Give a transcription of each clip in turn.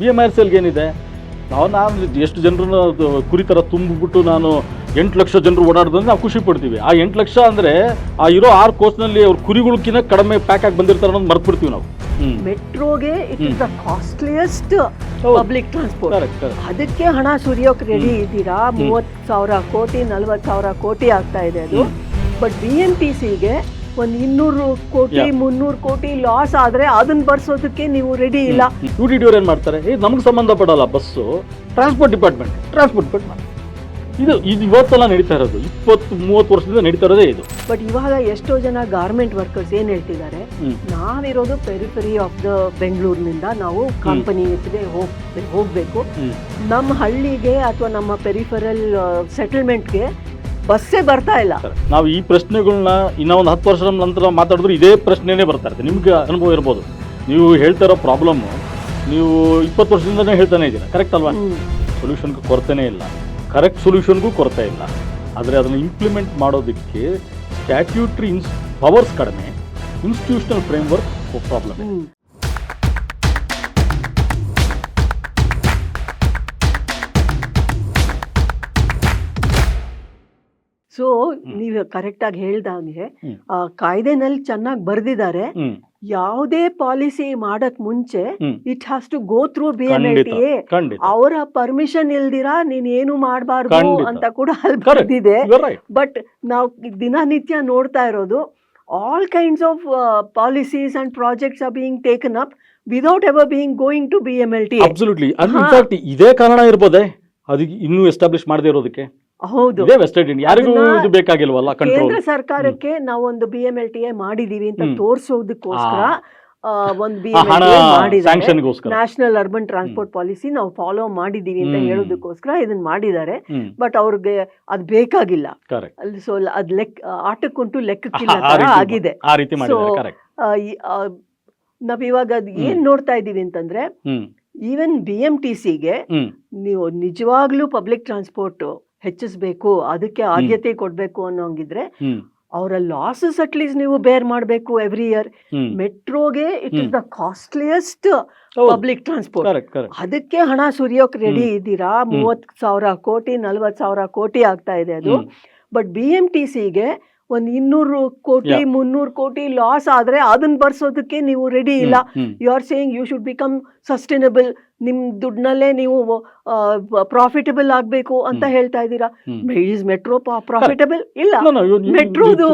B M R ಏನಿದೆ? ನಾವು ನಾನು ಎಷ್ಟು ಜನರನ್ನ ಕುರಿ ಥರ ತುಂಬಿಬಿಟ್ಟು ನಾನು ಎಂಟು ಲಕ್ಷ ಜನರು ಓಡಾಡೋದಂದ್ರೆ ನಾವು ಖುಷಿ ಪಡ್ತೀವಿ. ಆ ಎಂಟು ಲಕ್ಷ ಅಂದರೆ ಆ ಇರೋ ಆರು ಕೋರ್ಸ್ನಲ್ಲಿ ಅವ್ರ ಕುರಿಗಳಕ್ಕಿಂತ ಕಡಿಮೆ ಪ್ಯಾಕ್ ಆಗಿ ಬಂದಿರ್ತಾರೆ ಅನ್ನೋದು ಮರ್ತ್ಬಿಡ್ತೀವಿ ನಾವು. ಮೆಟ್ರೋಗೆ it is the costliest. Public transport ಅದಕ್ಕೆ ಹಣ ಸುರಿಯೋಕೆ ರೆಡಿ ಇದ್ದೀರಾ? ಮೂವತ್ತು ಸಾವಿರ ಕೋಟಿ ನಲ್ವತ್ತು ಸಾವಿರ ಕೋಟಿ ಆಗ್ತಾ ಇದೆ ಅದು. ಬಟ್ ಬಿ ಎಂ ಟಿ ಸಿಗೆ ಒಂದು ಇನ್ನೂರು ಕೋಟಿ. ಮುನ್ನೂರು ಕೋಟಿ ಲಾಸ್ ಆದ್ರೆ ಅದನ್ನ ಬರ್ಸೋದಕ್ಕೆ ನೀವು ರೆಡಿ ಇಲ್ಲ. ಯು ಡಿ ಏನ್ ಮಾಡ್ತಾರೆ? ಏ ನಮ್ಗೆ ಸಂಬಂಧಪಡಲ್ಲ bus transport department transport department ಇದು ಇದು ಇವತ್ತೆಲ್ಲ ನಡೀತಾ ಇರೋದು. ಇಪ್ಪತ್ತು ಮೂವತ್ತು ವರ್ಷದಿಂದ ನಡೀತಾ ಇರೋದೇ ಇದು. ಬಟ್ ಇವಾಗ ಎಷ್ಟೋ ಜನ ಗಾರ್ಮೆಂಟ್ ವರ್ಕರ್ಸ್ ಏನ್ ಹೇಳ್ತಿದ್ದಾರೆ. ನಾವಿರೋದು ಪೆರಿಫರಿ ಆಫ್ ದ ಬೆಂಗಳೂರಿನಿಂದ ನಾವು ಕಂಪನಿ ಹೋಗ್ ಹೋಗ್ಬೇಕು. ನಮ್ಮ ಹಳ್ಳಿಗೆ ಅಥವಾ ನಮ್ಮ ಪೆರಿಫರಲ್ ಸೆಟಲ್ಮೆಂಟ್ಗೆ ಬಸ್ಸೇ ಬರ್ತಾ ಇಲ್ಲ. ನಾವು ಈ ಪ್ರಶ್ನೆಗಳನ್ನ ಇನ್ನೊಂದು ಒಂದು ಹತ್ತು ವರ್ಷದ ನಂತರ ಮಾತಾಡಿದ್ರು ಇದೇ ಪ್ರಶ್ನೆನೇ ಬರ್ತಾ ಇರ್ತದೆ ನಿಮ್ಗೆ ಅನುಭವ ಇರ್ಬೋದು. ನೀವು ಹೇಳ್ತಾ ಇರೋ ಪ್ರಾಬ್ಲಮ್ ನೀವು ಇಪ್ಪತ್ತು ವರ್ಷದಿಂದನೇ ಹೇಳ್ತಾನೆ ಇದ್ದೀರಾ? ಕರೆಕ್ಟ್ ಅಲ್ವಾ? ಸೊಲ್ಯೂಷನ್ಗೂ ಸೊಲ್ಯೂಷನ್ಗೆ ಕೊರತೆನೇ ಇಲ್ಲ. ಕರೆಕ್ಟ್ ಸೊಲ್ಯೂಷನ್ಗೂ ಕೊರತೆ ಇಲ್ಲ. ಆದರೆ ಅದನ್ನು ಇಂಪ್ಲಿಮೆಂಟ್ ಮಾಡೋದಕ್ಕೆ ಸ್ಟ್ಯಾಟ್ಯೂಟ್ರಿ ಇನ್ಸ್ ಪವರ್ಸ್ ಕಡಿಮೆ ಇನ್ಸ್ಟಿಟ್ಯೂಷನಲ್ ಫ್ರೇಮ್ವರ್ಕ್ ಪ್ರಾಬ್ಲಮ್ ಸೊ ನೀವು ಕರೆಕ್ಟಾಗಿ ಹೇಳ್ದಂಗೆ ಹ್ಮ್. ಆ ಕಾಯ್ದೆನಲ್ಲಿ ಚೆನ್ನಾಗಿ ಬರ್ದಿದ್ದಾರೆ ಯಾವುದೇ ಪಾಲಿಸಿ ಮಾಡಕ್ ಮುಂಚೆ it has to go through B M T A ಅವರ ಪರ್ಮಿಷನ್ ಇಲ್ದಿರಾ ನೀನ್ ಏನು ಮಾಡಬಾರ್ದು ಅಂತ ಕೂಡ ಅಲ್ಲಿ. ಬರ್ದಿದೆ. ಬಟ್ ನಾವು ದಿನನಿತ್ಯ ನೋಡ್ತಾ ಇರೋದು all kinds of policies and projects are being taken up without ever being going to B M L T absolutely ಇದೇ ಕಾರಣ ಇರ್ಬೋದೇ? ಅದಕ್ಕೆ ಇನ್ನೂ ಎಸ್ಟಾಬ್ಲಿಷ್ ಮಾಡದೇ ಇರೋದಕ್ಕೆ? ಹೌದು. ಯಾರಿಗೂ ಇದು ಬೇಕಾಗಿಲ್ವಲ್ಲ ಕೇಂದ್ರ ಸರ್ಕಾರಕ್ಕೆ ನಾವೊಂದು B M L T A ಮಾಡಿದೀವಿ ಅಂತ. ತೋರಿಸೋದಕ್ಕೋಸ್ಕರ. ಒಂದು ನ್ಯಾಷನಲ್ ಅರ್ಬನ್ ಟ್ರಾನ್ಸ್ಪೋರ್ಟ್ ಪಾಲಿಸಿ ನಾವು ಫಾಲೋ ಮಾಡಿದೀವಿ ಅಂತ. ಹೇಳೋದಕ್ಕೋಸ್ಕರ ಇದನ್ನ ಮಾಡಿದ್ದಾರೆ. ಬಟ್ ಅವ್ರಿಗೆ ಅದು ಬೇಕಾಗಿಲ್ಲ. ಸೊ ಅದ್ ಲೆಕ್ಕ ಆಟಕ್ಕುಂಟು ಲೆಕ್ಕಕ್ಕಿಲ್ಲ ಆಗಿದೆ. ನಾವ್ ಇವಾಗ ಅದ್ ಏನ್ ನೋಡ್ತಾ ಇದೀವಿ ಅಂತಂದ್ರೆ ಈವನ್ ಬಿ ಎಂ ಟಿ ಸಿಗೆ ನೀವು ನಿಜವಾಗ್ಲೂ ಪಬ್ಲಿಕ್ ಟ್ರಾನ್ಸ್ಪೋರ್ಟ್ ಹೆಚ್ಚಿಸ್ಬೇಕು ಅದಕ್ಕೆ ಆದ್ಯತೆ ಕೊಡ್ಬೇಕು ಅನ್ನೋಂಗಿದ್ರೆ ಹಂಗಿದ್ರೆ ಅವರ ಲಾಸಸ್ ಅಟ್ಲೀಸ್ಟ್ ನೀವು ಬೇರ್ ಮಾಡಬೇಕು every year ಮೆಟ್ರೋಗೆ it is. The costliest public transport ಅದಕ್ಕೆ ಹಣ ಸುರಿಯೋಕ್ ರೆಡಿ. ಇದ್ದೀರಾ? ಮೂವತ್ ಸಾವಿರ ಕೋಟಿ ನಲ್ವತ್ ಸಾವಿರ ಕೋಟಿ ಆಗ್ತಾ ಇದೆ ಅದು. ಬಟ್ ಬಿ ಎಂ ಟಿ ಸಿಗೆ ಒಂದ್ ಇನ್ನೂರು ಕೋಟಿ. ಮುನ್ನೂರು ಕೋಟಿ ಲಾಸ್ ಆದ್ರೆ ಅದನ್ನ ಬರ್ಸೋದಕ್ಕೆ ನೀವು ರೆಡಿ ಇಲ್ಲ. You are saying you should become sustainable ನಿಮ್ ದುಡ್ಡಲ್ಲೇ ನೀವು ಪ್ರಾಫಿಟಬಲ್ ಆಗ್ಬೇಕು ಅಂತ. ಹೇಳ್ತಾ ಇದ್ದೀರಾ? ಈಸ್ ಮೆಟ್ರೋ ಪ್ರಾಫಿಟಬಲ್ ಇಲ್ಲ. ಮೆಟ್ರೋದು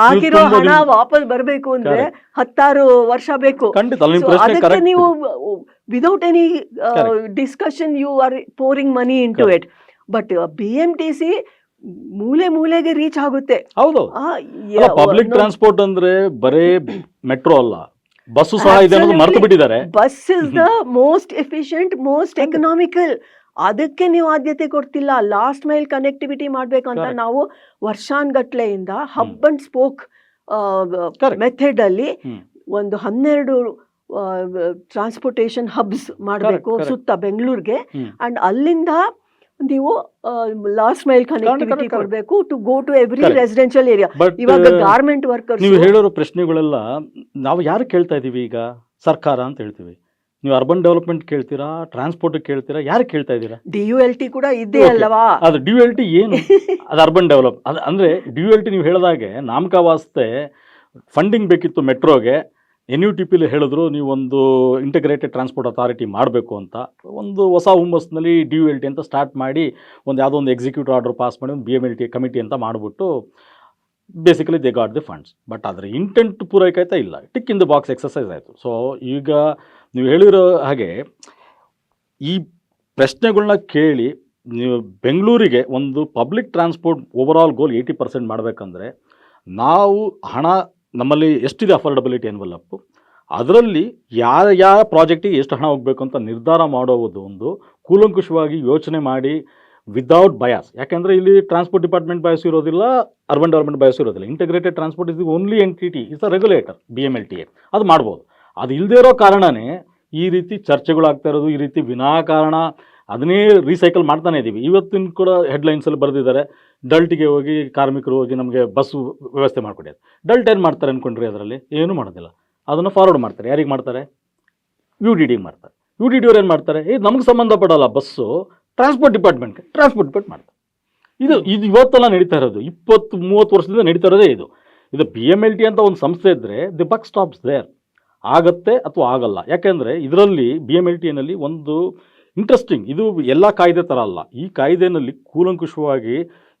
ಹಾಕಿರೋ ಹಣ ವಾಪಸ್ ಬರ್ಬೇಕು ಅಂದ್ರೆ ಹತ್ತಾರು ವರ್ಷ ಬೇಕು. ಅದಕ್ಕೆ ನೀವು without any. Discussion you are pouring money into it but B M T C ಮೂಲೆ ಮೂಲೆಗೆ ರೀಚ್ ಆಗುತ್ತೆ. ಹೌದು. ಪಬ್ಲಿಕ್ ಟ್ರಾನ್ಸ್ಪೋರ್ಟ್ ಅಂದ್ರೆ ಬರೇ ಮೆಟ್ರೋ ಅಲ್ಲ. ಬಸ್ಸು ಸಹ ಇದೆ ಅನ್ನೋದು ಮರೆತು ಬಿಟ್ಟಿದ್ದಾರೆ. Bus is the most efficient most economical ಅದಕ್ಕೆ ನೀವು ಆದ್ಯತೆ ಕೊಡ್ತಿಲ್ಲ. ಲಾಸ್ಟ್ ಮೈಲ್ ಕನೆಕ್ಟಿವಿಟಿ ಮಾಡ್ಬೇಕಂತ ಅಂತ ನಾವು ವರ್ಷಾನ್ಗಟ್ಲೆಯಿಂದ ಹಬ್ ಅಂಡ್ ಸ್ಪೋಕ್. ಮೆಥಡ್ ಅಲ್ಲಿ ಒಂದು ಹನ್ನೆರಡು ಟ್ರಾನ್ಸ್ಪೋರ್ಟೇಷನ್ ಹಬ್ಸ್ ಮಾಡಬೇಕು ಸುತ್ತ ಬೆಂಗಳೂರಿಗೆ. ಅಂಡ್ ಅಲ್ಲಿಂದ ನೀವು ಲಾಸ್ಟ್ ಮೈಲ್ ಕನೆಕ್ಟಿವಿಟಿ. ಕೊಡಬೇಕು to go to every. Residential area ಇವಾಗ ಗಾರ್ಮೆಂಟ್ ವರ್ಕರ್ಸ್ ನೀವು ಹೇಳಿರೋ ಪ್ರಶ್ನೆಗಳೆಲ್ಲ ನಾವು ಯಾರು ಕೇಳ್ತಾ ಇದೀವಿ ಈಗ ಸರ್ಕಾರ ಅಂತ ಹೇಳ್ತೀವಿ ನೀವು ಅರ್ಬನ್ ಡೆವಲಪ್ಮೆಂಟ್ ಕೇಳ್ತೀರಾ ಟ್ರಾನ್ಸ್ಪೋರ್ಟ್ ಕೇಳ್ತೀರಾ ಯಾರು ಕೇಳ್ತಾ ಇದ್ದೀರಾ ಡಿ ಯು ಎಲ್ ಟಿ ಕೂಡ Okay. ಅಲ್ಲವಾ ಅದು ಡಿ ಎಲ್ ಟಿ ಏನು ಅದು ಅರ್ಬನ್ ಡೆವಲಪ್ ಅದು ಅಂದರೆ ಡಿ ಎಲ್ ಟಿ ನೀವು ಹೇಳಿದಾಗೆ ನಾಮಕಾವಾಸ್ತೆ ಫಂಡಿಂಗ್ ಬೇಕಿತ್ತು ಮೆಟ್ರೋಗೆ ಎನ್ ಯು ಟಿ ಪಿಲಿ ಹೇಳಿದ್ರು ನೀವೊಂದು ಇಂಟಿಗ್ರೇಟೆಡ್ ಟ್ರಾನ್ಸ್ಪೋರ್ಟ್ ಅಥಾರಿಟಿ ಮಾಡಬೇಕು ಅಂತ. ಒಂದು ಹೊಸ ಹುಮ್ಮಸ್ನಲ್ಲಿ ಡಿ ಯು ಎಲ್ ಟಿ ಅಂತ ಸ್ಟಾರ್ಟ್ ಮಾಡಿ, ಒಂದು ಯಾವುದೋ ಒಂದು ಎಕ್ಸಿಕ್ಯೂಟಿವ್ ಆರ್ಡರ್ ಪಾಸ್ ಮಾಡಿ, ಒಂದು B M L T committee ಅಂತ ಮಾಡಿಬಿಟ್ಟು basically they got the funds but ಅದರ ಇಂಟೆಂಟ್ ಪೂರೈಕಾಯ್ತಾ ಇಲ್ಲ. Tick in the box exercise ಆಯಿತು. ಸೊ ಈಗ ನೀವು ಹೇಳಿರೋ ಹಾಗೆ, ಈ ಪ್ರಶ್ನೆಗಳನ್ನ ಕೇಳಿ, ನೀವು ಬೆಂಗಳೂರಿಗೆ ಒಂದು public transport overall goal eighty percent ಮಾಡಬೇಕಂದ್ರೆ, ನಾವು ಹಣ ನಮ್ಮಲ್ಲಿ ಎಷ್ಟಿದೆ ಅಫೋರ್ಡಬಿಲಿಟಿ ಎನ್ವಲಪ್ಪು ಅದರಲ್ಲಿ ಯಾವ ಯಾವ ಪ್ರಾಜೆಕ್ಟಿಗೆ ಎಷ್ಟು ಹಣ ಹೋಗಬೇಕು ಅಂತ ನಿರ್ಧಾರ ಮಾಡೋದು ಒಂದು ಕೂಲಂಕುಷವಾಗಿ ಯೋಚನೆ ಮಾಡಿ ವಿದೌಟ್ ಬಯಾಸ್ ಯಾಕೆಂದರೆ ಇಲ್ಲಿ ಟ್ರಾನ್ಸ್ಪೋರ್ಟ್ ಡಿಪಾರ್ಟ್ಮೆಂಟ್ ಬಯಸ್ ಇರೋದಿಲ್ಲ ಅರ್ಬನ್ ಡೆವಲಪ್ಮೆಂಟ್ ಬಯಸ್ ಇರೋದಿಲ್ಲ. Integrated transport is the only entity is a regulator B M L T A ಅದು ಮಾಡ್ಬೋದು. ಅದು ಇಲ್ಲದೇ ಇರೋ ಕಾರಣನೇ ಈ ರೀತಿ ಚರ್ಚೆಗಳಾಗ್ತಾ ಇರೋದು, ಈ ರೀತಿ ವಿನಾಕಾರಣ ಅದನ್ನೇ ರೀಸೈಕಲ್ ಮಾಡ್ತಾನೆ ಇದ್ದೀವಿ ಇವತ್ತಿನ ಕೂಡ ಹೆಡ್ಲೈನ್ಸಲ್ಲಿ ಬರೆದಿದ್ದಾರೆ ಡಲ್ಟಿಗೆ ಹೋಗಿ ಕಾರ್ಮಿಕರು ಹೋಗಿ ನಮಗೆ ಬಸ್ ವ್ಯವಸ್ಥೆ ಮಾಡಿಕೊಡಿ ಡಲ್ಟ್ ಏನು ಮಾಡ್ತಾರೆ ಅಂದ್ಕೊಂಡ್ರಿ ಅದರಲ್ಲಿ? ಏನೂ ಮಾಡೋದಿಲ್ಲ. ಅದನ್ನು ಫಾರ್ವರ್ಡ್ ಮಾಡ್ತಾರೆ. ಯಾರಿಗೆ ಮಾಡ್ತಾರೆ? ಯು ಡಿ ಡಿಗೆ ಮಾಡ್ತಾರೆ. ಯು ಡಿ ಡಿ ಅವ್ರು ಏನು ಮಾಡ್ತಾರೆ? ಏ, ನಮ್ಗೆ ಸಂಬಂಧಪಡಲ್ಲ ಬಸ್ಸು. ಟ್ರಾನ್ಸ್ಪೋರ್ಟ್ ಡಿಪಾರ್ಟ್ಮೆಂಟ್ಗೆ ಟ್ರಾನ್ಸ್ಪೋರ್ಟ್ ಡಿಪಾರ್ಟ್ ಮಾಡ್ತಾರೆ. ಇದು ಇದು ಇವತ್ತೆಲ್ಲ ನಡೀತಾ ಇರೋದು. ಇಪ್ಪತ್ತು, ಮೂವತ್ತು ವರ್ಷದಿಂದ ನಡೀತಾ ಇರೋದೇ ಇದು. ಇದು ಬಿ ಎಂ ಎಲ್ ಟಿ ಅಂತ ಒಂದು ಸಂಸ್ಥೆ ಇದ್ದರೆ ದಿ ಬಕ್ ಸ್ಟಾಪ್ಸ್ ದೇರ್ ಆಗತ್ತೆ ಅಥವಾ ಆಗಲ್ಲ. ಯಾಕೆಂದರೆ, ಇದರಲ್ಲಿ ಬಿ ಎಂ ಎಲ್ ಟಿನಲ್ಲಿ ಒಂದು ಇಂಟ್ರೆಸ್ಟಿಂಗ್ ಇದು ಎಲ್ಲ ಕಾಯ್ದೆ ಥರ ಅಲ್ಲ. ಈ ಕಾಯ್ದೆನಲ್ಲಿ ಕೂಲಂಕುಷವಾಗಿ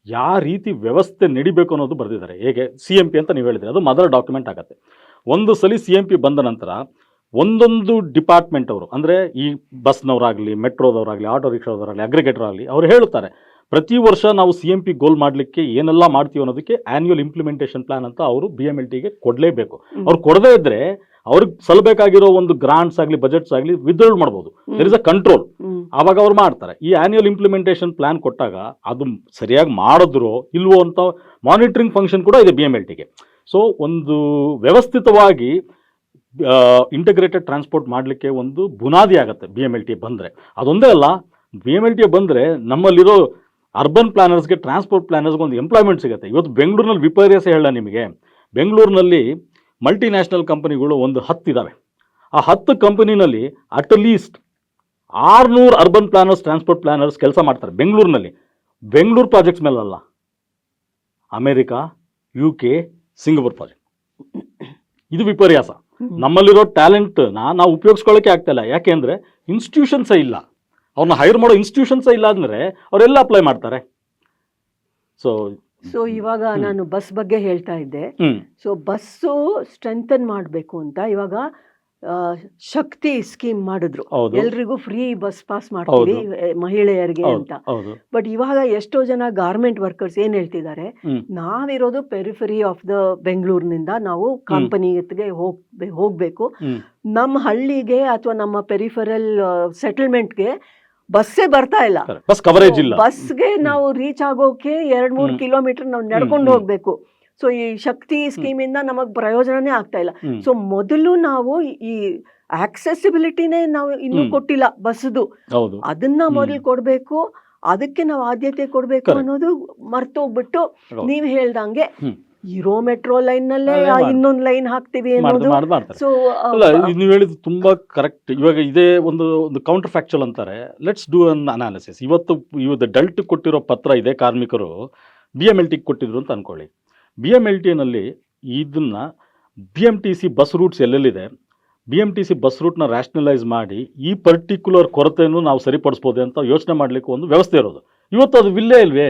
ಯಾವ ರೀತಿ ವ್ಯವಸ್ಥೆ ನಡಿಬೇಕು ಅನ್ನೋದು ಬರೆದಿದ್ದಾರೆ. ಹೇಗೆ? ಸಿ ಎಂ ಪಿ ಅಂತ ನೀವು ಹೇಳಿದರೆ ಅದು ಮದರ್ ಡಾಕ್ಯುಮೆಂಟ್ ಆಗುತ್ತೆ. ಒಂದು ಸಲ ಸಿ ಎಂ ಪಿ ಬಂದ ನಂತರ ಒಂದೊಂದು ಡಿಪಾರ್ಟ್ಮೆಂಟ್ ಅವರು ಅಂದರೆ ಈ ಬಸ್ನವರಾಗಲಿ ಮೆಟ್ರೋದವರಾಗಲಿ ಆಟೋ ರಿಕ್ಷಾದವರಾಗಲಿ ಅಗ್ರಿಗೇಟರ್ ಆಗಲಿ ಅವರು ಹೇಳ್ತಾರೆ ಪ್ರತಿ ವರ್ಷ ನಾವು ಸಿ ಎಂ ಪಿ ಗೋಲ್ ಮಾಡಲಿಕ್ಕೆ ಏನೆಲ್ಲ ಮಾಡ್ತೀವಿ ಅನ್ನೋದಕ್ಕೆ ಆ್ಯನ್ಯುವಲ್ ಇಂಪ್ಲಿಮೆಂಟೇಷನ್ ಪ್ಲಾನ್ ಅಂತ ಅವರು ಬಿ ಎಂ ಎಲ್ ಟಿಗೆ ಕೊಡಲೇಬೇಕು. ಅವ್ರು ಕೊಡದೇ ಇದ್ದರೆ ಅವ್ರಿಗೆ ಸಲ್ಲಬೇಕಾಗಿರೋ ಒಂದು ಗ್ರಾಂಟ್ಸ್ ಆಗಲಿ ಬಜೆಟ್ಸ್ ಆಗಲಿ ವಿತ್ಡ್ರಾಲ್ ಮಾಡ್ಬೋದು. ದರ್ ಇಸ್ ಅ ಕಂಟ್ರೋಲ್ ಅವಾಗ ಆವಾಗ ಅವ್ರು ಮಾಡ್ತಾರೆ. ಈ ಆನ್ಯುವಲ್ ಇಂಪ್ಲಿಮೆಂಟೇಷನ್ ಪ್ಲಾನ್ ಕೊಟ್ಟಾಗ ಅದು ಸರಿಯಾಗಿ ಮಾಡಿದ್ರೋ ಇಲ್ವೋ ಅಂತ ಮಾನಿಟರಿಂಗ್ ಫಂಕ್ಷನ್ ಕೂಡ ಇದೆ ಬಿ ಎಂ ಎಲ್ ಟಿಗೆ ಸೊ ಒಂದು ವ್ಯವಸ್ಥಿತವಾಗಿ ಇಂಟಗ್ರೇಟೆಡ್ ಟ್ರಾನ್ಸ್ಪೋರ್ಟ್ ಮಾಡಲಿಕ್ಕೆ ಒಂದು ಬುನಾದಿ ಆಗುತ್ತೆ ಬಿ ಎಂ ಎಲ್ ಟಿ ಬಂದರೆ. ಅದೊಂದೇ ಅಲ್ಲ ಬಿ ಎಂ ಎಲ್ ಟಿ ಬಂದರೆ ನಮ್ಮಲ್ಲಿರೋ ಅರ್ಬನ್ ಪ್ಲಾನರ್ಸ್ಗೆ ಟ್ರಾನ್ಸ್ಪೋರ್ಟ್ ಪ್ಲಾನರ್ಸ್ಗೆ ಒಂದು ಎಂಪ್ಲಾಯ್ಮೆಂಟ್ ಸಿಗುತ್ತೆ. ಇವತ್ತು ಬೆಂಗಳೂರಿನಲ್ಲಿ ವಿಪರ್ಯಾಸ ಹೇಳ ನಿಮಗೆ. ಬೆಂಗಳೂರಿನಲ್ಲಿ ಮಲ್ಟಿನ್ಯಾಷನಲ್ ಕಂಪನಿಗಳು ಒಂದು ಹತ್ತಿದ್ದಾವೆ ಆ ಹತ್ತು ಕಂಪನಿನಲ್ಲಿ ಅಟ್ ಲೀಸ್ಟ್ ಆರುನೂರು ಅರ್ಬನ್ ಪ್ಲಾನರ್ಸ್ ಟ್ರಾನ್ಸ್ಪೋರ್ಟ್ ಪ್ಲಾನರ್ಸ್ ಕೆಲಸ ಮಾಡ್ತಾರೆ ಬೆಂಗಳೂರಿನಲ್ಲಿ. Bengaluru projects ಮೇಲಲ್ಲ. America U K Singapore project ಇದು ವಿಪರ್ಯಾಸ. ನಮ್ಮಲ್ಲಿರೋ ಟ್ಯಾಲೆಂಟ್ನ ನಾವು ಉಪಯೋಗಿಸ್ಕೊಳ್ಳೋಕೆ ಆಗ್ತಾಯಿಲ್ಲ ಯಾಕೆಂದರೆ ಇನ್ಸ್ಟಿಟ್ಯೂಷನ್ಸೇ ಇಲ್ಲ. ಅವ್ರನ್ನ ಹೈರ್ ಮಾಡೋ ಇನ್ಸ್ಟಿಟ್ಯೂಷನ್ಸೇ ಇಲ್ಲ ಅಂದರೆ ಅವರೆಲ್ಲ ಅಪ್ಲೈ ಮಾಡ್ತಾರೆ. ಸೊ ಸೊ ಇವಾಗ ನಾನು ಬಸ್ ಬಗ್ಗೆ ಹೇಳ್ತಾ ಇದ್ದೆ. ಸೊ ಬಸ್ಸು ಸ್ಟ್ರೆಂಥನ್ ಮಾಡಬೇಕು ಅಂತ ಇವಾಗ ಶಕ್ತಿ ಸ್ಕೀಮ್ ಮಾಡಿದ್ರು. ಎಲ್ರಿಗೂ ಫ್ರೀ ಬಸ್ ಪಾಸ್ ಮಾಡ್ತೀವಿ ಮಹಿಳೆಯರಿಗೆ ಅಂತ. ಬಟ್ ಇವಾಗ ಎಷ್ಟೋ ಜನ ಗಾರ್ಮೆಂಟ್ ವರ್ಕರ್ಸ್ ಏನ್ ಹೇಳ್ತಿದ್ದಾರೆ. ನಾವಿರೋದು ಪೆರಿಫರಿ ಆಫ್ ದ ಬೆಂಗಳೂರಿನಿಂದ ನಾವು ಕಂಪನಿಗೆ ಹೋಗ್ ಹೋಗ್ಬೇಕು. ನಮ್ಮ ಹಳ್ಳಿಗೆ ಅಥವಾ ನಮ್ಮ ಪೆರಿಫರಲ್ ಸೆಟಲ್ಮೆಂಟ್ಗೆ ಬಸ್ಸೇ ಬರ್ತಾ ಇಲ್ಲ ಬಸ್ ಕವರೇಜ್ ಇಲ್ಲ ಬಸ್ಗೆ ನಾವು ರೀಚ್ ಆಗೋಕೆ ಎರಡ್ ಮೂರು. ಕಿಲೋಮೀಟರ್ ನಾವು ನಡ್ಕೊಂಡು. ಹೋಗ್ಬೇಕು ಸೊ ಈ ಶಕ್ತಿ ಸ್ಕೀಮ್ ಇಂದ ನಮಗ್ ಪ್ರಯೋಜನನೇ ಆಗ್ತಾ ಇಲ್ಲ. ಸೊ ಮೊದಲು ನಾವು ಈ ಆಕ್ಸೆಸಿಬಿಲಿಟಿನೇ ನಾವು ಇನ್ನು. ಕೊಟ್ಟಿಲ್ಲ ಬಸ್ದು ಅದನ್ನ. ಮೊದಲು ಕೊಡ್ಬೇಕು ಅದಕ್ಕೆ ನಾವು ಆದ್ಯತೆ ಕೊಡ್ಬೇಕು. ಅನ್ನೋದು ಮರ್ತೋಗ್ಬಿಟ್ಟು. ನೀವ್ ಹೇಳ್ದಂಗೆ. ಇರೋ ಮೆಟ್ರೋ ಲೈನ್ ನಲ್ಲೇ ಇನ್ನೊಂದು ಲೈನ್ ಹಾಕ್ತಿವಿ ಅನ್ನೋದು. ಸೊ ಅಲ್ಲ ನೀವು ಹೇಳಿದ್ದು ತುಂಬಾ ಕರೆಕ್ಟ್ ಇವಾಗ ಇದೇ ಒಂದು ಒಂದು ಕೌಂಟರ್ ಫ್ಯಾಕ್ಚುಲ್ ಅಂತಾರೆ. ಲೆಟ್ಸ್ ಡೂ ಅನ್ ಅನಾಲಿಸಿಸ್ ಇವತ್ತು ಇವತ್ತು ಡಲ್ಟ್ ಕೊಟ್ಟಿರೋ ಪತ್ರ ಇದೆ ಕಾರ್ಮಿಕರು. ಬಿ ಎಂ ಎಲ್ ಟಿಗೆ ಕೊಟ್ಟಿದ್ರು ಅಂತ ಅನ್ಕೊಳ್ಳಿ. ಬಿ ಎಂ ಎಲ್ ಟಿನಲ್ಲಿ ಇದನ್ನ B M T C bus routes ಎಲ್ಲೆಲ್ಲಿದೆ? B M T C bus ರೂಟ್ನ rationalise ಮಾಡಿ ಈ ಪರ್ಟಿಕ್ಯುಲರ್ ಕೊರತೆಯನ್ನು ನಾವು ಸರಿಪಡಿಸ್ಬೋದು ಅಂತ ಯೋಚನೆ ಮಾಡಲಿಕ್ಕೆ ಒಂದು ವ್ಯವಸ್ಥೆ ಇರೋದು. ಇವತ್ತು ಅದು ವಿಲ್ಲೇ ಇಲ್ವೇ?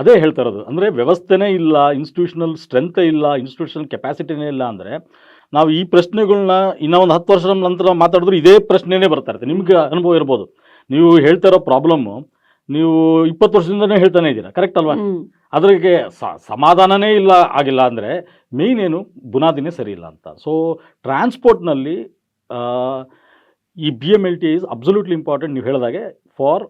ಅದೇ ಹೇಳ್ತಾ ಇರೋದು. ಅಂದರೆ ವ್ಯವಸ್ಥೆನೇ ಇಲ್ಲ ಇನ್ಸ್ಟಿಟ್ಯೂಷನಲ್ ಸ್ಟ್ರೆಂತೇ ಇಲ್ಲ ಇನ್ಸ್ಟಿಟ್ಯೂಷನಲ್ ಕೆಪಾಸಿಟಿನೇ ಇಲ್ಲ ಅಂದರೆ ನಾವು ಈ ಪ್ರಶ್ನೆಗಳನ್ನ ಇನ್ನೂ ಒಂದು ಹತ್ತು ವರ್ಷದ ನಂತರ ಮಾತಾಡಿದ್ರು ಇದೇ ಪ್ರಶ್ನೆನೇ ಬರ್ತಾ ಇರುತ್ತೆ. ನಿಮಗೆ ಅನುಭವ ಇರ್ಬೋದು. ನೀವು ಹೇಳ್ತಾ ಇರೋ ಪ್ರಾಬ್ಲಮ್ಮು ನೀವು ಇಪ್ಪತ್ತು ವರ್ಷದಿಂದನೇ ಹೇಳ್ತಾನೆ ಇದ್ದೀರಾ? ಕರೆಕ್ಟ್ ಅಲ್ವಾ? ಅದಕ್ಕೆ ಸಮಾಧಾನನೇ ಇಲ್ಲ ಆಗಿಲ್ಲ ಅಂದರೆ ಮೇಯ್ನ್ ಏನು? ಬುನಾದಿನೇ ಸರಿ ಇಲ್ಲ ಅಂತ. ಸೊ ಟ್ರಾನ್ಸ್ಪೋರ್ಟ್ನಲ್ಲಿ ಈ B M L T is absolutely important ನೀವು ಹೇಳಿದಾಗೆ for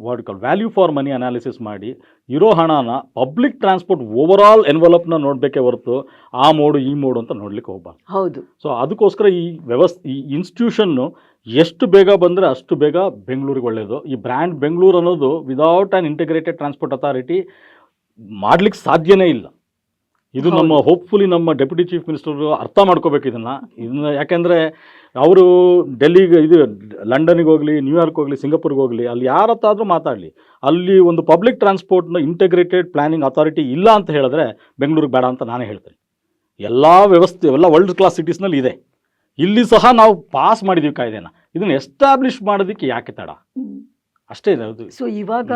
what call value for money analysis ಮಾಡಿ ಇರೋ ಹಣನ ಪಬ್ಲಿಕ್ ಟ್ರಾನ್ಸ್ಪೋರ್ಟ್ ಓವರ್ ಆಲ್ ಎನ್ವಲಪ್ನ ನೋಡಬೇಕೇ ಹೊರತು ಆ ಮೋಡು ಈ ಮೋಡು ಅಂತ ನೋಡ್ಲಿಕ್ಕೆ ಹೋಗ್ಬಾರ್ದು. ಹೌದು. ಸೊ ಅದಕ್ಕೋಸ್ಕರ ಈ ವ್ಯವಸ್ಥೆ ಈ ಇನ್ಸ್ಟಿಟ್ಯೂಷನ್ನು ಎಷ್ಟು ಬೇಗ ಬಂದರೆ ಅಷ್ಟು ಬೇಗ ಬೆಂಗಳೂರಿಗೆ ಒಳ್ಳೆಯದು ಈ ಬ್ರ್ಯಾಂಡ್ ಬೆಂಗಳೂರು ಅನ್ನೋದು without an integrated transport authority ಮಾಡ್ಲಿಕ್ಕೆ ಸಾಧ್ಯನೇ ಇಲ್ಲ. ಇದು ನಮ್ಮ ಹೋಪ್ಫುಲಿ ನಮ್ಮ ಡೆಪ್ಯೂಟಿ ಚೀಫ್ ಮಿನಿಸ್ಟರ್ ಅರ್ಥ ಮಾಡ್ಕೋಬೇಕು ಇದನ್ನು. ಇದನ್ನ ಯಾಕೆಂದರೆ ಅವರು ಡೆಲ್ಲಿಗೆ ಇದು ಲಂಡನಿಗೆ ಹೋಗಲಿ ನ್ಯೂಯಾರ್ಕ್ ಹೋಗಲಿ ಸಿಂಗಾಪುರ್ಗೆ ಹೋಗಲಿ ಅಲ್ಲಿ ಯಾರ ಹತ್ರ ಆದರೂ ಮಾತಾಡಲಿ. ಅಲ್ಲಿ ಒಂದು ಪಬ್ಲಿಕ್ ಟ್ರಾನ್ಸ್ಪೋರ್ಟ್ನ ಇಂಟಿಗ್ರೇಟೆಡ್ ಪ್ಲಾನಿಂಗ್ ಅಥಾರಿಟಿ ಇಲ್ಲ ಅಂತ ಹೇಳಿದ್ರೆ ಬೆಂಗಳೂರಿಗೆ ಬೇಡ ಅಂತ ನಾನೇ ಹೇಳ್ತೇನೆ. ಎಲ್ಲ ವ್ಯವಸ್ಥೆ ಎಲ್ಲ ವರ್ಲ್ಡ್ ಕ್ಲಾಸ್ ಸಿಟೀಸ್ನಲ್ಲಿ ಇದೆ. ಇಲ್ಲಿ ಸಹ ನಾವು ಪಾಸ್ ಮಾಡಿದ್ದೀವಿ ಕಾಯ್ದೆನ ಇದನ್ನು ಎಸ್ಟಾಬ್ಲಿಷ್ ಮಾಡೋದಕ್ಕೆ ಯಾಕೆ ತಡ? ಅಷ್ಟೇ ಇದೆ ಅದು. ಸೊ ಇವಾಗ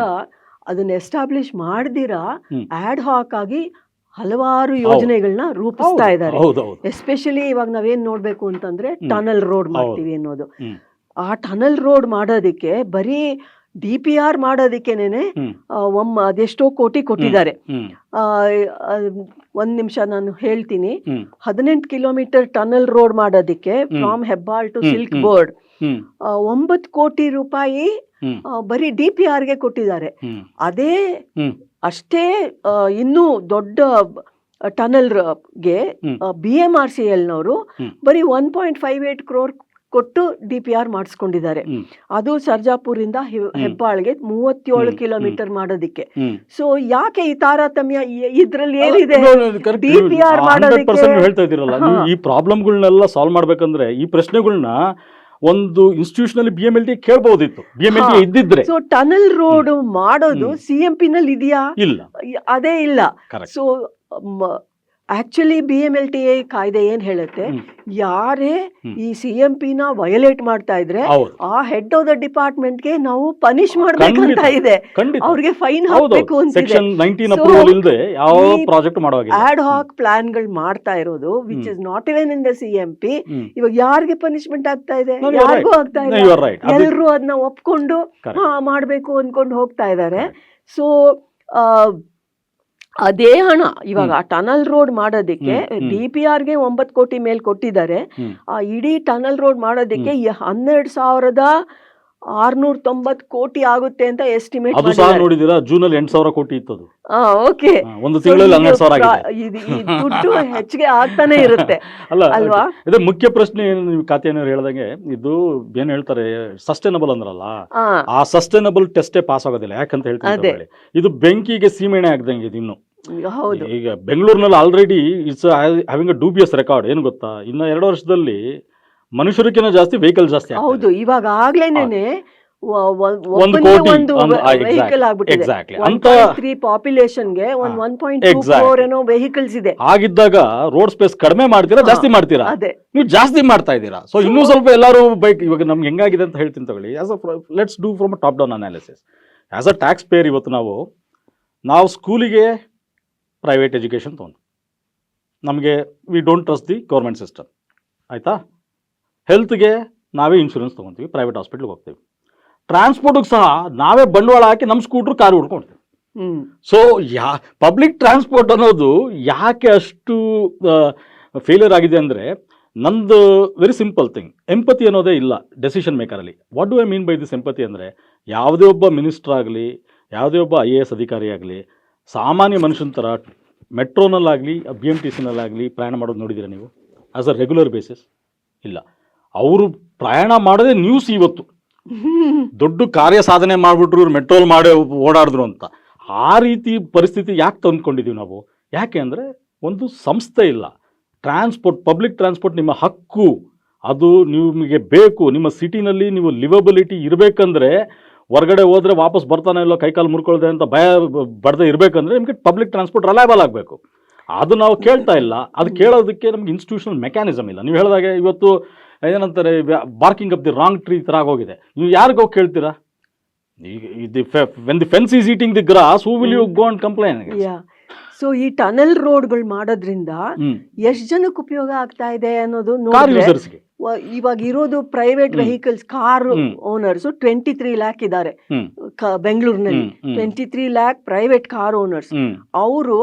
ಅದನ್ನ ಎಸ್ಟಾಬ್ಲಿಷ್ ಮಾಡ್ದಿರಾ. ಆಡ್ ಹಾಕ್ ಆಗಿ ಹಲವಾರು ಯೋಜನೆಗಳನ್ನ ರೂಪಿಸ್ತಾ ಇದ್ದಾರೆ ಎಸ್ಪೆಷಲಿ ಇವಾಗ ನಾವೇನ್ ನೋಡ್ಬೇಕು ಅಂತಂದ್ರೆ. ಟನಲ್ ರೋಡ್ ಮಾಡ್ತೀವಿ ಅನ್ನೋದು. ಆ ಟನಲ್ ರೋಡ್ ಮಾಡೋದಕ್ಕೆ ಬರೀ ಡಿ ಪಿ ಆರ್ ಮಾಡೋದಕ್ಕೇನೆ ಒಮ್ಮ ಅದೆಷ್ಟೋ ಕೋಟಿ ಕೊಟ್ಟಿದ್ದಾರೆ. ಒಂದ್ ನಿಮಿಷ ನಾನು ಹೇಳ್ತೀನಿ. ಹದಿನೆಂಟು ಕಿಲೋಮೀಟರ್ ಟನಲ್ ರೋಡ್ ಮಾಡೋದಕ್ಕೆ. From Hebbal to Silk Board ಒಂಬತ್ತು ಕೋಟಿ ರೂಪಾಯಿ ಬರೀ ಡಿ ಪಿ ಆರ್ಗೆ ಕೊಟ್ಟಿದ್ದಾರೆ. ಅದೇ. ಅಷ್ಟೇ ಇನ್ನೂ ದೊಡ್ಡ ಟನಲ್ಗೆ ಹ್ಮ್. ಬಿ ಎಂ ಆರ್ ಸಿ ಎಲ್ನವರು. ಬರೀ one point five eight crore ಕೊಟ್ಟು ಡಿ ಪಿ ಆರ್ ಮಾಡಿಸ್ಕೊಂಡಿದ್ದಾರೆ. ಅದು ಸರ್ಜಾಪುರಿಂದ ಇಂದ ಹೆಬ್ಬಾಳ್ಗೆ ಮೂವತ್ತೇಳು ಕಿಲೋಮೀಟರ್ ಮಾಡೋದಿಕ್ಕೆ. ಸೊ ಯಾಕೆ ಈ ತಾರತಮ್ಯ ಇದ್ರಲ್ಲಿ ಏನಿದೆ? ಡಿ ಪಿ ಆರ್ 100% ಮಾಡೋದಕ್ಕೆ- ಹೇಳ್ತಾ ಇದ್ದೀರಲ್ಲ. ಈ ಪ್ರಾಬ್ಲಮ್ಗಳನ್ನೆಲ್ಲ ಸಾಲ್ವ್ ಮಾಡ್ಬೇಕಂದ್ರೆ ಈ ಪ್ರಶ್ನೆಗಳನ್ನ ಒಂದು institution B M L D ಕೇಳಬಹುದಿತ್ತು B M L T ಇದ್ದಿದ್ರೆ. ಸೊ ಟನಲ್ ರೋಡ್ ಮಾಡೋದು. ಸಿ ಎಂ ಪಿ ನಲ್ಲಿ ಇದೆಯಾ ಇಲ್ಲ. ಅದೇ ಇಲ್ಲ. So actually B M L T A ಕಾಯ್ದೆ ಏನ್ ಹೇಳುತ್ತೆ. ಯಾರೇ ಈ ಸಿ ಎಂ ಪಿ ನ ವಯಲೇಟ್ ಮಾಡ್ತಾ ಇದ್ರೆ ಆ ಹೆಡ್ ಆಫ್ ದ ಡಿಪಾರ್ಟ್ಮೆಂಟ್ಗೆ ನಾವು ಪನಿಷ್ ಮಾಡ್ಬೇಕಂತ. ಇದೆ. ಅವ್ರಿಗೆ ಫೈನ್ ಹಾಕಬೇಕು ಅಂತ ಆಡ್ ಹಾಕ್ ಪ್ಲಾನ್ಗಳು ಮಾಡ್ತಾ ಇರೋದು which. Is not even in the C M P ಇವಾಗ ಯಾರಿಗೆ ಪನಿಷ್ಮೆಂಟ್ ಆಗ್ತಾ ಇದೆ? ಯಾರಿಗೂ ಆಗ್ತಾ ಇದೆ ಎಲ್ಲರೂ ಅದನ್ನ ಒಪ್ಕೊಂಡು ಮಾಡಬೇಕು ಹಾ ಮಾಡ್ಬೇಕು ಅನ್ಕೊಂಡು ಹೋಗ್ತಾ ಇದ್ದಾರೆ Correct. ಸೊ ಅದೇ ಹಣ. ಇವಾಗ ಟನಲ್ ರೋಡ್ ಮಾಡೋದಕ್ಕೆ ಡಿಪಿಆರ್ಗೆ ಡಿ ಪಿ ಆರ್ಗೆ ಒಂಬತ್ತು ಕೋಟಿ ಮೇಲೆ ಕೊಟ್ಟಿದ್ದಾರೆ. ಆ ಇಡೀ ಟನಲ್ ರೋಡ್ ಮಾಡೋದಕ್ಕೆ ಹನ್ನೆರಡು ಸಾವಿರದ ಆರ್ನೂರ ತೊಂಬತ್ ಕೋಟಿ ಆಗುತ್ತೆ ಅಂತ ಎಸ್ಟಿಮೇಟ್ ಅದು ಸಹ ನೋಡಿದಿರಾ ಜೂನ್ ಅಲ್ಲಿ ಎಂಟು ಸಾವಿರ ಕೋಟಿ ಇತ್ತು ಅದು ಓಕೆ. ಒಂದು ತಿಂಗಳಲ್ಲಿ ಹನ್ನೆರಡು ಸಾವಿರ ಆಗಿದೆ. ದುಡ್ಡು ಹೆಚ್ಚಿಗೆ ಆಗ್ತಾನೆ ಇರುತ್ತೆ. ಅಲ್ಲ ಅಲ್ವಾ? ಇದು ಮುಖ್ಯ ಪ್ರಶ್ನೆ ಏನು ನೀವು ಖಾತೆಯನ್ನು ಹೇಳ್ದಂಗೆ ಇದು ಏನ್ ಹೇಳ್ತಾರೆ ಸಸ್ಟೈನಬಲ್ ಅಂದ್ರಲ್ಲ ಆ, ಆ ಸಸ್ಟೈನಬಲ್ ಟೆಸ್ಟೇ ಪಾಸ್ ಆಗೋದಿಲ್ಲ. ಯಾಕಂತ ಹೇಳ್ತೀನಿ ಅದೇ. ತಗೊಳ್ಳಿ. ಇದು ಬೆಂಕಿಗೆ ಸೀಮೆಣೆ ಆಗ್ದಂಗೆ ಇದು ಇನ್ನು. ಹೌದು. ಈಗ ಬೆಂಗಳೂರಿನಲ್ಲಿ already it's having a dubious record ಏನು ಗೊತ್ತಾ? ಇನ್ನ ಎರಡು ವರ್ಷದಲ್ಲಿ ಮನುಷ್ಯರಿಗಿಂತ ಜಾಸ್ತಿ ವೆಹಿಕಲ್ ಜಾಸ್ತಿ. ಹೌದು ಇವಾಗ ಆಗ್ಲೇನೆ ಒಂದು ಕೋಟಿ, ವೆಹಿಕಲ್ ಆಗ್ಬಿಟ್ಟಿದೆ. ಅಂತ ತ್ರೀ ಪಾಪ್ಯುಲೇಷನ್ಗೆ ಒಂದ್ ಒನ್ ಪಾಯಿಂಟ್. ಫೋರ್ ಏನೋ ವೆಹಿಕಲ್ಸ್ ಇದೆ. ಆಗಿದ್ದಾಗ ರೋಡ್ ಸ್ಪೇಸ್ ಕಡಿಮೆ ಮಾಡ್ತೀರಾ ಜಾಸ್ತಿ ಮಾಡ್ತೀರಾ? ಅದೇ. ನೀವು ಜಾಸ್ತಿ ಮಾಡ್ತಾ ಇದ್ದೀರಾ? ಸೊ ಇನ್ನೂ ಸ್ವಲ್ಪ ಎಲ್ಲರೂ ಬೈಕ್ ಇವಾಗ ನಮ್ಗೆ ಹೆಂಗಾಗಿದೆ ಅಂತ ಹೇಳ್ತೀನಿ ತಗೊಳ್ಳಿ. As a let's do from top down analysis as a tax payer ಇವತ್ತು ನಾವು ನಾವು ಸ್ಕೂಲಿಗೆ ಪ್ರೈವೇಟ್ ಎಜುಕೇಷನ್ ತೊಗೊಂಡು. ನಮಗೆ we don't trust the government system ಆಯಿತಾ? ಹೆಲ್ತ್ಗೆ ನಾವೇ ಇನ್ಶೂರೆನ್ಸ್ ತೊಗೊತೀವಿ ಪ್ರೈವೇಟ್ ಹಾಸ್ಪಿಟ್ಲಿಗೆ ಹೋಗ್ತೀವಿ. ಟ್ರಾನ್ಸ್ಪೋರ್ಟಿಗೆ ಸಹ ನಾವೇ ಬಂಡವಾಳ ಹಾಕಿ ನಮ್ಮ ಸ್ಕೂಟ್ರ್ ಕಾರ್ ಹುಡ್ಕೊಳ್ತೀವಿ ಸೊ ಯಾ ಪಬ್ಲಿಕ್ ಟ್ರಾನ್ಸ್ಪೋರ್ಟ್ ಅನ್ನೋದು ಯಾಕೆ ಅಷ್ಟು ಫೇಲಿಯರ್ ಆಗಿದೆ ಅಂದರೆ ನಂದು ವೆರಿ ಸಿಂಪಲ್ ಥಿಂಗ್ ಎಂಪತಿ ಅನ್ನೋದೇ ಇಲ್ಲ decision ಮೇಕರಲ್ಲಿ what do I mean by this empathy ಅಂದರೆ ಯಾವುದೇ ಒಬ್ಬ ಮಿನಿಸ್ಟರ್ ಆಗಲಿ ಯಾವುದೇ ಒಬ್ಬ ಐ ಎ ಎಸ್ ಅಧಿಕಾರಿ ಆಗಲಿ ಸಾಮಾನ್ಯ ಮನುಷ್ಯನ ಥರ ಮೆಟ್ರೋನಲ್ಲಾಗಲಿ ಬಿ ಎಂ ಟಿ ಸಿನಲ್ಲಾಗಲಿ ಪ್ರಯಾಣ ಮಾಡೋದು ನೋಡಿದ್ದೀರಾ ನೀವು? ಆಸ್ ಅ ರೆಗ್ಯುಲರ್ ಬೇಸಿಸ್ ಇಲ್ಲ. ಅವರು ಪ್ರಯಾಣ ಮಾಡೋದೇ ನ್ಯೂಸ್ ಇವತ್ತು. ದೊಡ್ಡ ಕಾರ್ಯ ಸಾಧನೆ ಮಾಡಿಬಿಟ್ರು, ಇವ್ರು ಮೆಟ್ರೋಲ್ ಮಾಡಿ ಓಡಾಡಿದ್ರು ಅಂತ. ಆ ರೀತಿ ಪರಿಸ್ಥಿತಿ ಯಾಕೆ ತಂದ್ಕೊಂಡಿದ್ದೀವಿ ನಾವು? ಯಾಕೆ ಅಂದರೆ ಒಂದು ಸಂಸ್ಥೆ ಇಲ್ಲ. ಟ್ರಾನ್ಸ್ಪೋರ್ಟ್ ಪಬ್ಲಿಕ್ ಟ್ರಾನ್ಸ್ಪೋರ್ಟ್ ನಿಮ್ಮ ಹಕ್ಕು. ಅದು ನಿಮಗೆ ಬೇಕು. ನಿಮ್ಮ ಸಿಟಿನಲ್ಲಿ ನೀವು ಲಿವಬಿಲಿಟಿ ಇರಬೇಕಂದ್ರೆ ಹೊರಗಡೆ ಹೋದರೆ ವಾಪಸ್ ಬರ್ತಾನೆ ಇಲ್ಲ ಕೈಕಾಲು ಮುರ್ಕೊಳ್ದೆ ಅಂತ ಭಯ ಬಡದೆ ಇರಬೇಕಂದ್ರೆ ನಿಮಗೆ ಪಬ್ಲಿಕ್ ಟ್ರಾನ್ಸ್ಪೋರ್ಟ್ ರಿಲಯಬಲ್ ಆಗಬೇಕು. ಅದು ನಾವು ಕೇಳ್ತಾ ಇಲ್ಲ. ಅದು ಕೇಳೋದಕ್ಕೆ ನಮ್ಗೆ ಇನ್ಸ್ಟಿಟ್ಯೂಷನಲ್ ಮೆಕ್ಯಾನಿಸಮ್ ಇಲ್ಲ. ನೀವು ಹೇಳಿದಾಗೆ ಇವತ್ತು ಏನಂತಾರೆ barking up the wrong tree ಥರ ಆಗೋಗಿದೆ. ನೀವು ಯಾರಿಗೋ ಕೇಳ್ತೀರಾ? ಈಗ when the fence is eating the grass who will you go and complain yeah so ಈ ಟನಲ್ ರೋಡ್ಗಳು ಮಾಡೋದ್ರಿಂದ ಎಷ್ಟು ಜನಕ್ಕೆ ಉಪಯೋಗ ಆಗ್ತಾ ಇದೆ ಅನ್ನೋದು ಇವಾಗ ಇರೋದು private vehicles car owners twenty three lakh ಇದ್ದಾರೆ ಬೆಂಗಳೂರಿನಲ್ಲಿ twenty three lakh private car owners ಅವರು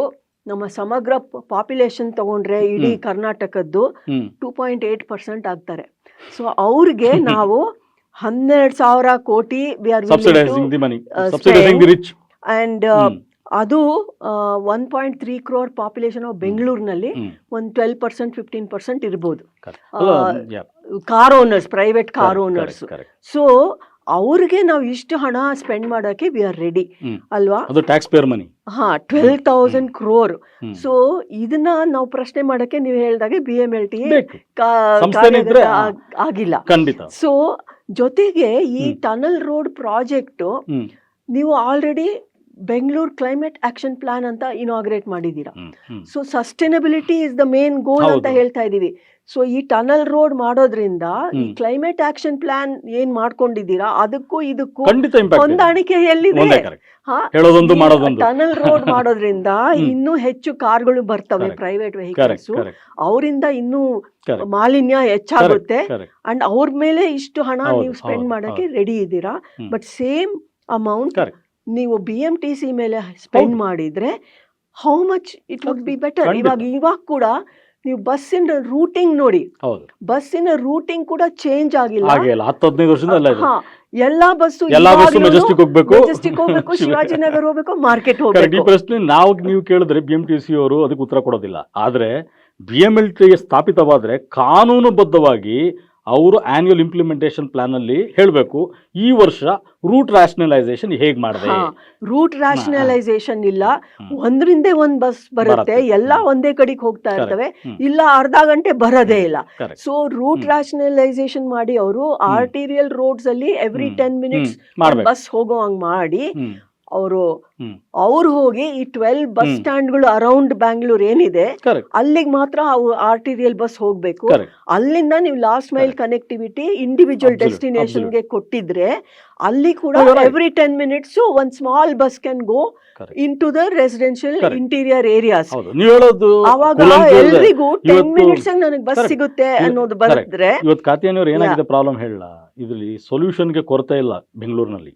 ನಮ್ಮ ಸಮಗ್ರ ಪಾಪ್ಯುಲೇಷನ್ ತಗೊಂಡ್ರೆ ಇಡೀ ಕರ್ನಾಟಕದ್ದು ಟೂ ಪಾಯಿಂಟ್ ಏಟ್ ಪರ್ಸೆಂಟ್ ಆಗ್ತಾರೆ. ಸೊ ಅವ್ರಿಗೆ ನಾವು ಹನ್ನೆರಡು ಸಾವಿರ ಕೋಟಿ ವಿ ಆರ್ ಅಂಡ್ ಅದು one point three crore population of ಬೆಂಗಳೂರಿನಲ್ಲಿ ಒಂದು ಟ್ವೆಲ್ ಪರ್ಸೆಂಟ್ ಫಿಫ್ಟೀನ್ ಪರ್ಸೆಂಟ್ ಇರ್ಬೋದು. Car owners private car owners so ಅವ್ರಿಗೆ ನಾವು ಇಷ್ಟು ಹಣ ಸ್ಪೆಂಡ್ ಮಾಡೋಕೆ ವಿ ಆರ್ ರೆಡಿ ಅಲ್ವಾ? ಅದು ಟ್ಯಾಕ್ಸ್ ಪೇರ್ ಮನಿ ಹಾ ಟ್ವೆಲ್ ತೌಸಂಡ್ ಕ್ರೋರ್ ಸೊ ಇದನ್ನ ನಾವು ಪ್ರಶ್ನೆ ಮಾಡೋಕೆ ನೀವು ಹೇಳಿದಾಗ ಬಿ ಎಂ ಎಲ್ ಟಿ. ಆಗಿಲ್ಲ. ಖಂಡಿತ. ಸೊ ಜೊತೆಗೆ ಈ ಟನಲ್ ರೋಡ್ ಪ್ರಾಜೆಕ್ಟ್ ನೀವು already Bengaluru climate action plan ಅಂತ ಇನಾಗ್ರೇಟ್ ಮಾಡಿದ್ದೀರಾ. So sustainability is the main goal ಅಂತ ಹೇಳ್ತಾ ಇದೀವಿ ಸೊ ಈ ಟನಲ್ ರೋಡ್ ಮಾಡೋದ್ರಿಂದ ಈ. ಕ್ಲೈಮೇಟ್ ಆಕ್ಷನ್ ಪ್ಲಾನ್ ಏನ್ ಮಾಡ್ಕೊಂಡಿದ್ದೀರಾ? ಅದಕ್ಕೂ ಇದಕ್ಕೂ ಹೊಂದಾಣಿಕೆ ಎಲ್ಲಿದೆ ಟನಲ್ ರೋಡ್ ಮಾಡೋದ್ರಿಂದ. ಇನ್ನೂ ಹೆಚ್ಚು ಕಾರ್ಗಳು ಬರ್ತವೆ ಪ್ರೈವೇಟ್ ವೆಹಿಕಲ್ಸ್ ಅವರಿಂದ ಇನ್ನೂ ಮಾಲಿನ್ಯ ಹೆಚ್ಚಾಗುತ್ತೆ. ಅಂಡ್ ಅವ್ರ ಮೇಲೆ ಇಷ್ಟು ಹಣ ನೀವು ಸ್ಪೆಂಡ್ ಮಾಡೋಕೆ ಮಾಡಕ್ಕೆ ರೆಡಿ ಇದ್ದೀರಾ? ಬಟ್ ಸೇಮ್ ಅಮೌಂಟ್ ನೀವು ಬಿ ಎಂ ಟಿ ಸಿ ಮೇಲೆ ಸ್ಪೆಂಡ್ ಮಾಡಿದ್ರೆ how much it would be better. ಇವಾಗ ಇವಾಗ ಕೂಡ ನೀವು ಬಸ್ಸಿನ ರೂಟಿಂಗ್ ನೋಡಿ. ಹೌದು. ಬಸ್ಸಿನ ರೂಟಿಂಗ್ ಕೂಡ ಚೇಂಜ್ ಆಗಿಲ್ಲ. ವರ್ಷದಿಂದ ಎಲ್ಲಾ ಬಸ್ಸು ಎಲ್ಲಾ ಬಸ್ಸು ಮೆಜೆಸ್ಟಿಕ್ ಹೋಗ್ಬೇಕು. ಮೆಜೆಸ್ಟಿಕ್ ಹೋಗ್ಬೇಕು ಶಿವಾಜಿನಗರ್ ಹೋಗ್ಬೇಕು ಮಾರ್ಕೆಟ್ ಹೋಗ್ಬೇಕು ಈ ಪ್ರಶ್ನೆ ನಾವು ನೀವು ಕೇಳಿದ್ರೆ ಬಿ ಎಂ ಟಿ ಸಿ ಅವರು ಅದಕ್ಕೆ ಉತ್ತರ ಕೊಡೋದಿಲ್ಲ. ಆದ್ರೆ ಬಿ ಎಂ ಎಲ್ ಟಿ ಸ್ಥಾಪಿತವಾದ್ರೆ ಕಾನೂನುಬದ್ಧವಾಗಿ ಅವರು ಆನ್ಯುವಲ್ ಇಂಪ್ಲಿಮೆಂಟೇಷನ್ ಪ್ಲಾನಲ್ಲಿ ಹೇಳಬೇಕು ಈ ವರ್ಷ ರೂಟ್ ರಾಷನಲೈಸೇಷನ್ ಹೇಗೆ ಮಾಡಿದೆ? ರೂಟ್ ರಾಷನಲೈಸೇಷನ್ ಇಲ್ಲ. ಒಂದರಿಂದ ಒಂದ್ ಬಸ್ ಬರುತ್ತೆ. ಎಲ್ಲ ಒಂದೇ ಕಡೆಗೆ ಹೋಗ್ತಾ ಇರ್ತವೆ. ಇಲ್ಲ ಅರ್ಧ ಗಂಟೆ ಬರೋದೇ ಇಲ್ಲ. ಸೊ ರೂಟ್ ರಾಷನಲೈಸೇಷನ್ ಮಾಡಿ ಅವರು ಆರ್ಟೀರಿಯಲ್ ರೋಡ್ಸ್ ಅಲ್ಲಿ ಎವ್ರಿ. ಟೆನ್ ಮಿನಿಟ್ಸ್ ಬಸ್ ಹೋಗೋ ಹಂಗ್ ಮಾಡಿ. ಅವರು. ಅವ್ರು ಹೋಗಿ ಈ ಟ್ವೆಲ್ ಬಸ್ ಸ್ಟ್ಯಾಂಡ್ಗಳು ಅರೌಂಡ್ ಬ್ಯಾಂಗ್ಳೂರ್ ಏನಿದೆ ಅಲ್ಲಿಗೆ ಮಾತ್ರ ಅವು ಆರ್ಟಿರಿಯಲ್ ಬಸ್ ಹೋಗ್ಬೇಕು. ಅಲ್ಲಿಂದ ನೀವು ಲಾಸ್ಟ್ ಮೈಲ್ ಕನೆಕ್ಟಿವಿಟಿ ಇಂಡಿವಿಜುವಲ್ ಡೆಸ್ಟಿನೇಷನ್ಗೆ ಕೊಟ್ಟಿದ್ರೆ ಅಲ್ಲಿ ಕೂಡ ಎವ್ರಿ ಟೆನ್ ಮಿನಿಟ್ಸ್ ಒಂದ್ small bus can go in to the residential interior areas ಅವಾಗ. ಎಲ್ರಿಗೂ ಟೆನ್ ಮಿನಿಟ್ಸ್ ನನಗೆ ಬಸ್ ಸಿಗುತ್ತೆ ಅನ್ನೋದು ಬಂದ್ರೆ ಬರೆದ್ರೆ ಇವತ್ತು ಏನಾಗಿದೆ ಪ್ರಾಬ್ಲಮ್ ಹೇಳಲ್ಲ. ಇದರಲ್ಲಿ ಸೊಲ್ಯೂಷನ್ಗೆ ಕೊರತೆ ಇಲ್ಲ ಬೆಂಗಳೂರಿನಲ್ಲಿ.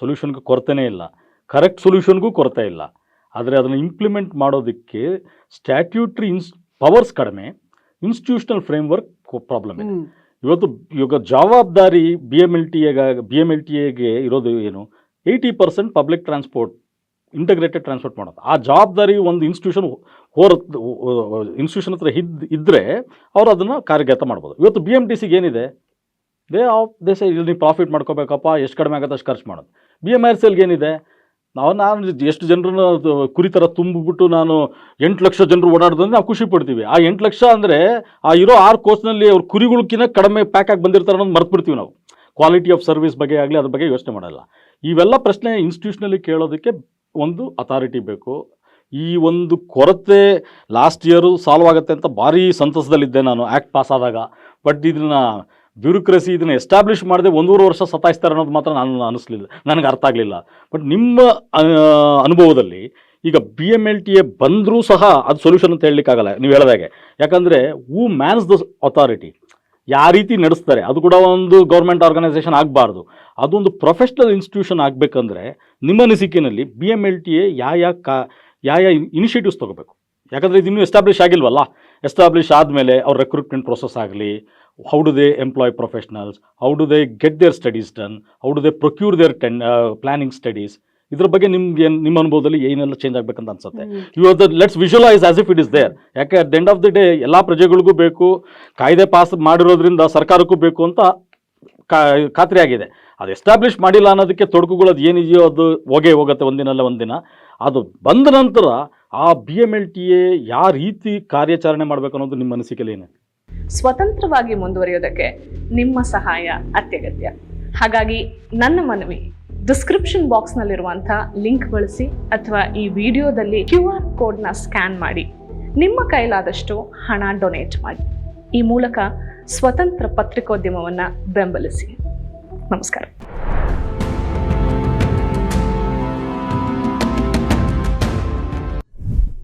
ಸೊಲ್ಯೂಷನ್ಗೆ ಕೊರತೆನೇ ಇಲ್ಲ. ಕರೆಕ್ಟ್ ಸೊಲ್ಯೂಷನ್ಗೂ ಕೊರತೆ ಇಲ್ಲ. ಆದರೆ ಅದನ್ನು ಇಂಪ್ಲಿಮೆಂಟ್ ಮಾಡೋದಕ್ಕೆ ಸ್ಟ್ಯಾಟ್ಯೂಟ್ರಿ ಇನ್ಸ್ ಪವರ್ಸ್ ಕಡಿಮೆ ಇನ್ಸ್ಟಿಟ್ಯೂಷನಲ್ ಫ್ರೇಮ್ವರ್ಕ್ ಪ್ರಾಬ್ಲಮ್ ಇದೆ. ಇವತ್ತು ಇವಾಗ ಜವಾಬ್ದಾರಿ B M L T B M L T ಎಗೆ ಇರೋದು ಏನು? Eighty percent public transport integrated transport ಮಾಡೋದು. ಆ ಜವಾಬ್ದಾರಿ ಒಂದು ಇನ್ಸ್ಟಿಟ್ಯೂಷನ್ ಹೋರ ಇನ್ಸ್ಟಿಟ್ಯೂಷನ್ ಹತ್ರ ಇದ್ ಇದ್ದರೆ ಅವರು ಅದನ್ನು ಕಾರ್ಯಗತ ಮಾಡ್ಬೋದು. ಇವತ್ತು ಬಿ ಎಂ ಟಿ ಸಿಗೆ ಏನಿದೆ? ದೇ ಆಫ್ ದೇಶ ಇಲ್ಲಿ ನೀವು ಪ್ರಾಫಿಟ್ ಮಾಡ್ಕೋಬೇಕಪ್ಪ ಎಷ್ಟು ಕಡಿಮೆ ಆಗುತ್ತೆ ಅಷ್ಟು ಖರ್ಚು ಮಾಡೋದು. ಬಿ ಎಂ ಆರ್ ಸಿಲ್ಗೆ ಏನಿದೆ? ನಾವು ನಾನು ಎಷ್ಟು ಜನರನ್ನು ಕುರಿ ಥರ ತುಂಬಿಬಿಟ್ಟು ನಾನು ಎಂಟು ಲಕ್ಷ ಜನರು ಓಡಾಡೋದಂದ್ರೆ ನಾವು ಖುಷಿ ಪಡ್ತೀವಿ. ಆ ಎಂಟು ಲಕ್ಷ ಅಂದರೆ ಆ ಇರೋ ಆರು ಕೋರ್ಸ್ನಲ್ಲಿ ಅವ್ರ ಕುರಿಗಳಕ್ಕಿಂತ ಕಡಿಮೆ ಪ್ಯಾಕ್ ಆಗಿ ಬಂದಿರ್ತಾರೆ ಅನ್ನೋದು ಮರ್ತು ಬಿಡ್ತೀವಿ ನಾವು. ಕ್ವಾಲಿಟಿ ಆಫ್ ಸರ್ವಿಸ್ ಬಗ್ಗೆ ಆಗಲಿ ಅದ್ರ ಬಗ್ಗೆ ಯೋಚನೆ ಮಾಡಲ್ಲ. ಇವೆಲ್ಲ ಪ್ರಶ್ನೆ ಇನ್ಸ್ಟಿಟ್ಯೂಷನಲ್ಲಿ ಕೇಳೋದಕ್ಕೆ ಒಂದು ಅಥಾರಿಟಿ ಬೇಕು. ಈ ಒಂದು ಕೊರತೆ ಲಾಸ್ಟ್ ಇಯರು ಸಾಲ್ವ್ ಆಗುತ್ತೆ ಅಂತ ಭಾರಿ ಸಂತಸದಲ್ಲಿದ್ದೆ ನಾನು. ಆ್ಯಕ್ಟ್ ಪಾಸ್ ಆದಾಗ. ಬಟ್ ಇದನ್ನ ಬ್ಯೂರೋಕ್ರಸಿ ಇದನ್ನು ಎಸ್ಟಾಬ್ಲಿಷ್ ಮಾಡದೆ ಒಂದೂವರೆ ವರ್ಷ ಸತಾಯಿಸ್ತಾರೆ ಅನ್ನೋದು ಮಾತ್ರ ನಾನು ಅನಿಸ್ಲಿಲ್ಲ. ನನಗೆ ಅರ್ಥ ಆಗಲಿಲ್ಲ. ಬಟ್ ನಿಮ್ಮ ಅನುಭವದಲ್ಲಿ ಈಗ B M L T A ಬಂದರೂ ಸಹ ಅದು ಸೊಲ್ಯೂಷನ್ ಅಂತ ಹೇಳಲಿಕ್ಕಾಗಲ್ಲ ನೀವು ಹೇಳಿದಾಗೆ ಯಾಕಂದರೆ ಹೂ ಮ್ಯಾನ್ಸ್ ದ ಅಥಾರಿಟಿ ಯಾವ ರೀತಿ ನಡೆಸ್ತಾರೆ. ಅದು ಕೂಡ ಒಂದು ಗೌರ್ಮೆಂಟ್ ಆರ್ಗನೈಸೇಷನ್ ಆಗಬಾರ್ದು. ಅದೊಂದು ಪ್ರೊಫೆಷ್ನಲ್ ಇನ್ಸ್ಟಿಟ್ಯೂಷನ್ ಆಗಬೇಕಂದ್ರೆ ನಿಮ್ಮ ಅನಿಸಿಕೆಯಲ್ಲಿ B M L T A ಯಾವ ಯಾವ ಕಾ ಯಾವ ಯಾವ ಇನಿಷಿಯೇಟಿವ್ಸ್ ತೊಗೋಬೇಕು. ಯಾಕಂದರೆ ಇದು ಇನ್ನೂ ಎಸ್ಟಾಬ್ಲಿಷ್ ಆಗಿಲ್ವಲ್ಲ? ಎಸ್ಟಾಬ್ಲಿಷ್ ಆದಮೇಲೆ ಅವ್ರ ರೆಕ್ರೂಟ್ಮೆಂಟ್ ಪ್ರೊಸೆಸ್ ಆಗಲಿ how do they employ professionals how do they get their studies done how do they procure their ten planning studies ಇದ್ರ ಬಗ್ಗೆ ನಿಮ್ಗೆ ನಿಮ್ಮ ಅನುಭವದಲ್ಲಿ ಏನೆಲ್ಲ ಚೇಂಜ್ ಆಗಬೇಕಂತ ಅನ್ಸುತ್ತೆ? You the let's visualise as if it is there ಯಾಕೆ at the end of the day ಎಲ್ಲ ಪ್ರಜೆಗಳಿಗೂ ಬೇಕು ಕಾಯ್ದೆ ಪಾಸ್ ಮಾಡಿರೋದ್ರಿಂದ ಸರ್ಕಾರಕ್ಕೂ ಬೇಕು ಅಂತ ಕಾ- ಖಾತ್ರಿ ಆಗಿದೆ. ಅದು ಎಸ್ಟಾಬ್ಲಿಷ್ ಮಾಡಿಲ್ಲ ಅನ್ನೋದಕ್ಕೆ ತೊಡಕುಗಳು ಅದು ಏನಿದೆಯೋ ಅದು ಹೋಗೇ ಹೋಗುತ್ತೆ ಒಂದಿನಲ್ಲ ಒಂದಿನ. ಅದು ಬಂದ ನಂತರ ಆ B M L T A ಯಾವ ರೀತಿ ಕಾರ್ಯಾಚರಣೆ ಮಾಡಬೇಕು ಅನ್ನೋದು ನಿಮ್ಮ ಅನಿಸಿಕೆಯಲ್ಲಿ ಏನು ಸ್ವತಂತ್ರವಾಗಿ ಮುಂದುವರಿಯೋದಕ್ಕೆ ನಿಮ್ಮ ಸಹಾಯ ಅತ್ಯಗತ್ಯ. ಹಾಗಾಗಿ ನನ್ನ ಮನವಿ ಡಿಸ್ಕ್ರಿಪ್ಷನ್ ಬಾಕ್ಸ್ನಲ್ಲಿರುವಂಥ ಲಿಂಕ್ ಬಳಸಿ ಅಥವಾ ಈ ವಿಡಿಯೋದಲ್ಲಿ ಕ್ಯೂ ಆರ್ ಕೋಡ್ನ ಸ್ಕ್ಯಾನ್ ಮಾಡಿ. ನಿಮ್ಮ ಕೈಲಾದಷ್ಟು ಹಣ ಡೊನೇಟ್ ಮಾಡಿ. ಈ ಮೂಲಕ ಸ್ವತಂತ್ರ ಪತ್ರಿಕೋದ್ಯಮವನ್ನು ಬೆಂಬಲಿಸಿ. ನಮಸ್ಕಾರ.